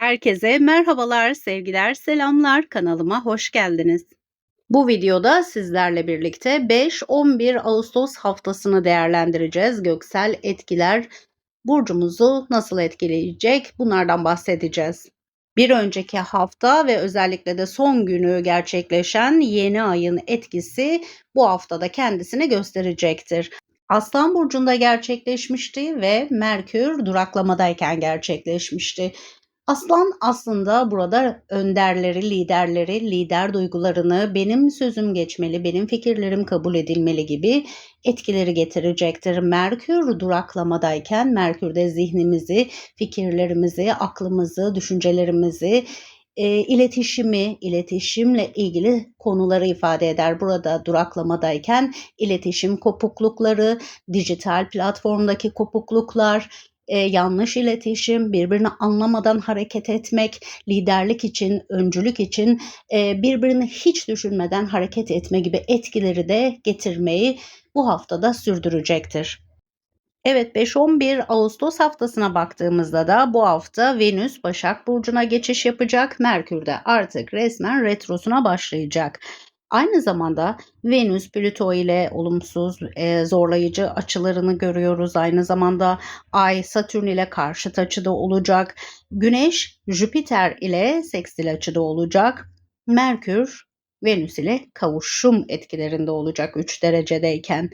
Herkese merhabalar, sevgiler, selamlar. Kanalıma hoş geldiniz. Bu videoda sizlerle birlikte 5-11 Ağustos haftasını değerlendireceğiz. Göksel etkiler burcumuzu nasıl etkileyecek? Bunlardan bahsedeceğiz. Bir önceki hafta ve özellikle de son günü gerçekleşen yeni ayın etkisi bu haftada kendisini gösterecektir. Aslan burcunda gerçekleşmişti ve Merkür duraklamadayken gerçekleşmişti. Aslan aslında burada önderleri, liderleri, lider duygularını benim sözüm geçmeli, benim fikirlerim kabul edilmeli gibi etkileri getirecektir. Merkür duraklamadayken Merkür'de zihnimizi, fikirlerimizi, aklımızı, düşüncelerimizi, e, iletişimi, iletişimle ilgili konuları ifade eder. Burada duraklamadayken iletişim kopuklukları, dijital platformdaki kopukluklar, e, yanlış iletişim, birbirini anlamadan hareket etmek, liderlik için, öncülük için e, birbirini hiç düşünmeden hareket etme gibi etkileri de getirmeyi bu haftada sürdürecektir. Evet 5-11 Ağustos haftasına baktığımızda da bu hafta Venüs Başak Burcu'na geçiş yapacak. Merkür de artık resmen retrosuna başlayacak. Aynı zamanda Venüs Plüto ile olumsuz, e, zorlayıcı açılarını görüyoruz. Aynı zamanda Ay Satürn ile karşıt açıda olacak. Güneş Jüpiter ile sekstil açıda olacak. Merkür Venüs ile kavuşum etkilerinde olacak 3 derecedeyken.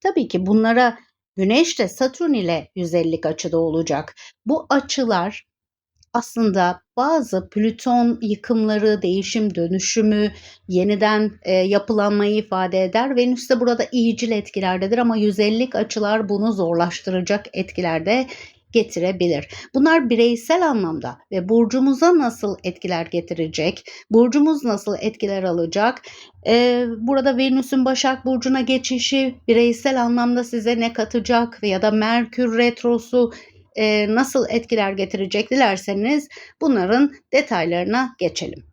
Tabii ki bunlara Güneş de Satürn ile 150 açıda olacak. Bu açılar aslında bazı Plüton yıkımları, değişim, dönüşümü, yeniden e, yapılanmayı ifade eder. Venüs de burada iyicil etkilerdedir ama 150 açılar bunu zorlaştıracak etkilerde getirebilir. Bunlar bireysel anlamda ve burcumuza nasıl etkiler getirecek? Burcumuz nasıl etkiler alacak? Ee, burada Venüs'ün Başak Burcu'na geçişi bireysel anlamda size ne katacak? Ya da Merkür Retrosu e, nasıl etkiler getirecek dilerseniz bunların detaylarına geçelim.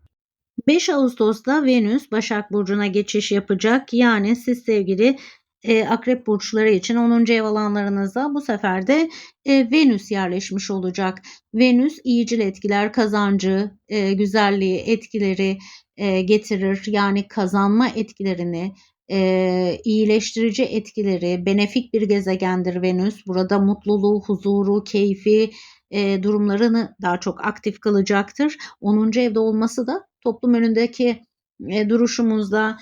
5 Ağustos'ta Venüs Başak Burcu'na geçiş yapacak. Yani siz sevgili e, akrep burçları için 10. ev alanlarınızda bu sefer de e, Venüs yerleşmiş olacak. Venüs iyicil etkiler, kazancı, e, güzelliği, etkileri e, getirir. Yani kazanma etkilerini, e, iyileştirici etkileri, benefik bir gezegendir Venüs. Burada mutluluğu, huzuru, keyfi e, durumlarını daha çok aktif kılacaktır. 10. evde olması da toplum önündeki e, duruşumuzda,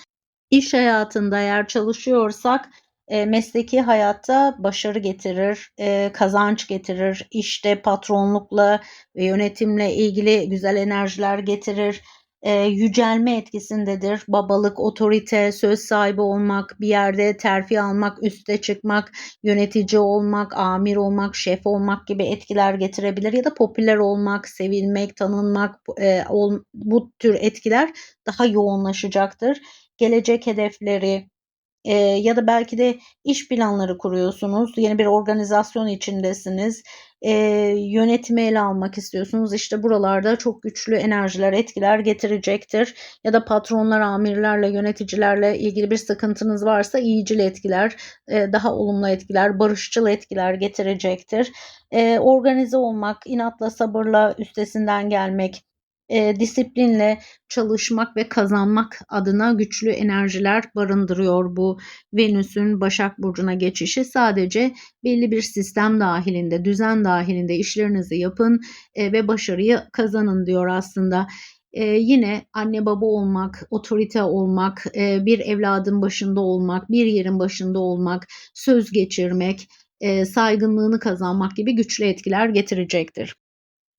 iş hayatında eğer çalışıyorsak e, mesleki hayatta başarı getirir, e, kazanç getirir, işte patronlukla ve yönetimle ilgili güzel enerjiler getirir e, yücelme etkisindedir. Babalık, otorite, söz sahibi olmak, bir yerde terfi almak, üste çıkmak, yönetici olmak, amir olmak, şef olmak gibi etkiler getirebilir ya da popüler olmak, sevilmek, tanınmak e, ol, bu tür etkiler daha yoğunlaşacaktır. Gelecek hedefleri, e, ya da belki de iş planları kuruyorsunuz. Yeni bir organizasyon içindesiniz. E, yönetimi ele almak istiyorsunuz. İşte buralarda çok güçlü enerjiler, etkiler getirecektir. Ya da patronlar, amirlerle, yöneticilerle ilgili bir sıkıntınız varsa iyicil etkiler, e, daha olumlu etkiler, barışçıl etkiler getirecektir. E, organize olmak, inatla, sabırla üstesinden gelmek, e, disiplinle çalışmak ve kazanmak adına güçlü enerjiler barındırıyor bu Venüs'ün Başak Burcu'na geçişi. Sadece belli bir sistem dahilinde, düzen dahilinde işlerinizi yapın e, ve başarıyı kazanın diyor aslında. Ee, yine anne baba olmak, otorite olmak, e, bir evladın başında olmak, bir yerin başında olmak, söz geçirmek, e, saygınlığını kazanmak gibi güçlü etkiler getirecektir.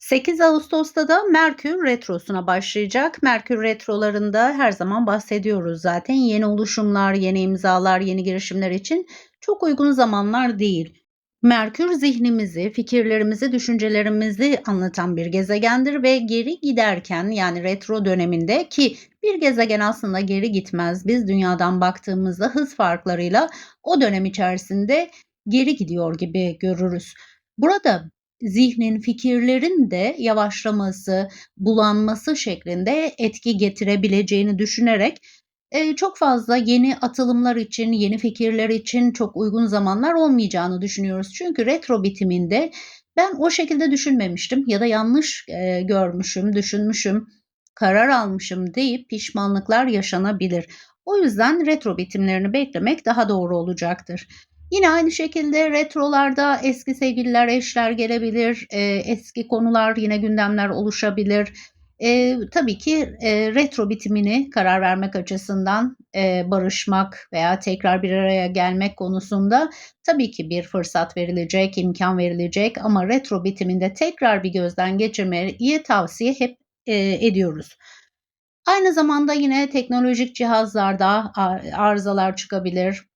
8 Ağustos'ta da Merkür Retrosu'na başlayacak. Merkür Retrolarında her zaman bahsediyoruz zaten. Yeni oluşumlar, yeni imzalar, yeni girişimler için çok uygun zamanlar değil. Merkür zihnimizi, fikirlerimizi, düşüncelerimizi anlatan bir gezegendir ve geri giderken yani retro döneminde ki bir gezegen aslında geri gitmez. Biz dünyadan baktığımızda hız farklarıyla o dönem içerisinde geri gidiyor gibi görürüz. Burada zihnin, fikirlerin de yavaşlaması, bulanması şeklinde etki getirebileceğini düşünerek e, çok fazla yeni atılımlar için, yeni fikirler için çok uygun zamanlar olmayacağını düşünüyoruz. Çünkü retro bitiminde Ben o şekilde düşünmemiştim ya da yanlış e, görmüşüm, düşünmüşüm, karar almışım deyip pişmanlıklar yaşanabilir. O yüzden retro bitimlerini beklemek daha doğru olacaktır. Yine aynı şekilde retrolarda eski sevgililer, eşler gelebilir, e, eski konular yine gündemler oluşabilir. E, tabii ki e, retro bitimini karar vermek açısından e, barışmak veya tekrar bir araya gelmek konusunda tabii ki bir fırsat verilecek, imkan verilecek ama retro bitiminde tekrar bir gözden geçirmeyi tavsiye hep e, ediyoruz. Aynı zamanda yine teknolojik cihazlarda arızalar çıkabilir.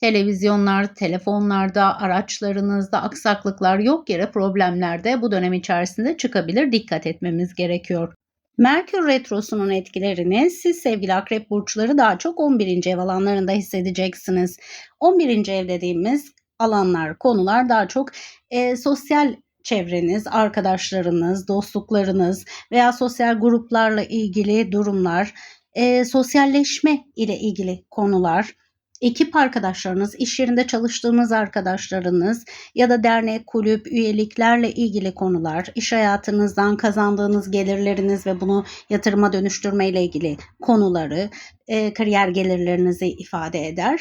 Televizyonlar, telefonlarda, araçlarınızda aksaklıklar yok yere problemler de bu dönem içerisinde çıkabilir. Dikkat etmemiz gerekiyor. Merkür Retrosu'nun etkilerini siz sevgili akrep burçları daha çok 11. ev alanlarında hissedeceksiniz. 11. ev dediğimiz alanlar, konular daha çok e, sosyal çevreniz, arkadaşlarınız, dostluklarınız veya sosyal gruplarla ilgili durumlar, e, sosyalleşme ile ilgili konular, ekip arkadaşlarınız, iş yerinde çalıştığınız arkadaşlarınız ya da dernek, kulüp, üyeliklerle ilgili konular, iş hayatınızdan kazandığınız gelirleriniz ve bunu yatırıma dönüştürme ile ilgili konuları, e, kariyer gelirlerinizi ifade eder.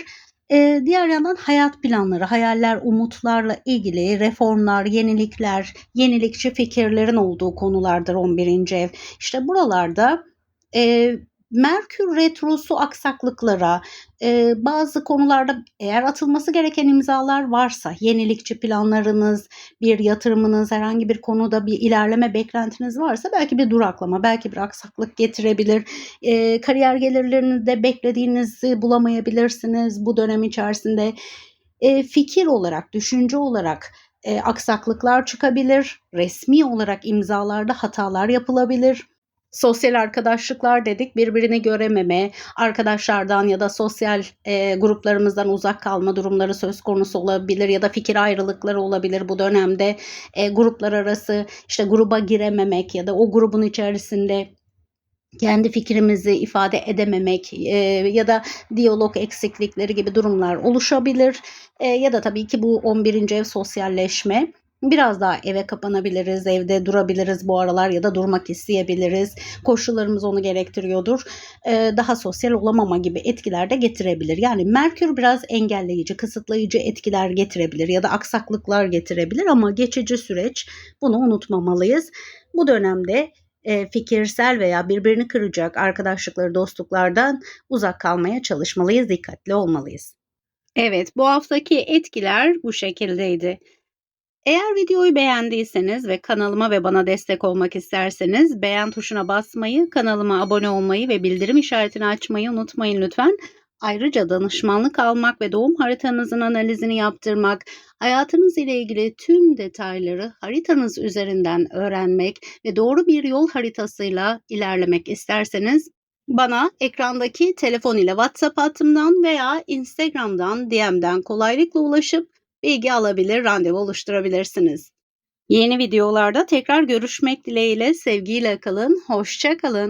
E, diğer yandan hayat planları, hayaller, umutlarla ilgili reformlar, yenilikler, yenilikçi fikirlerin olduğu konulardır 11. ev. İşte buralarda e, Merkür Retrosu aksaklıklara, e, bazı konularda eğer atılması gereken imzalar varsa, yenilikçi planlarınız, bir yatırımınız, herhangi bir konuda bir ilerleme beklentiniz varsa belki bir duraklama, belki bir aksaklık getirebilir. E, kariyer gelirlerini de beklediğinizi bulamayabilirsiniz bu dönem içerisinde. E, fikir olarak, düşünce olarak e, aksaklıklar çıkabilir. Resmi olarak imzalarda hatalar yapılabilir sosyal arkadaşlıklar dedik birbirini görememe, arkadaşlardan ya da sosyal e, gruplarımızdan uzak kalma durumları söz konusu olabilir ya da fikir ayrılıkları olabilir bu dönemde. E, gruplar arası işte gruba girememek ya da o grubun içerisinde kendi fikrimizi ifade edememek e, ya da diyalog eksiklikleri gibi durumlar oluşabilir. E, ya da tabii ki bu 11. ev sosyalleşme Biraz daha eve kapanabiliriz, evde durabiliriz bu aralar ya da durmak isteyebiliriz. Koşullarımız onu gerektiriyordur. Ee, daha sosyal olamama gibi etkiler de getirebilir. Yani Merkür biraz engelleyici, kısıtlayıcı etkiler getirebilir ya da aksaklıklar getirebilir ama geçici süreç bunu unutmamalıyız. Bu dönemde e, fikirsel veya birbirini kıracak arkadaşlıkları, dostluklardan uzak kalmaya çalışmalıyız, dikkatli olmalıyız. Evet, bu haftaki etkiler bu şekildeydi. Eğer videoyu beğendiyseniz ve kanalıma ve bana destek olmak isterseniz beğen tuşuna basmayı, kanalıma abone olmayı ve bildirim işaretini açmayı unutmayın lütfen. Ayrıca danışmanlık almak ve doğum haritanızın analizini yaptırmak, hayatınız ile ilgili tüm detayları haritanız üzerinden öğrenmek ve doğru bir yol haritasıyla ilerlemek isterseniz bana ekrandaki telefon ile WhatsApp hattımdan veya Instagram'dan DM'den kolaylıkla ulaşıp bilgi alabilir, randevu oluşturabilirsiniz. Yeni videolarda tekrar görüşmek dileğiyle sevgiyle kalın, hoşça kalın.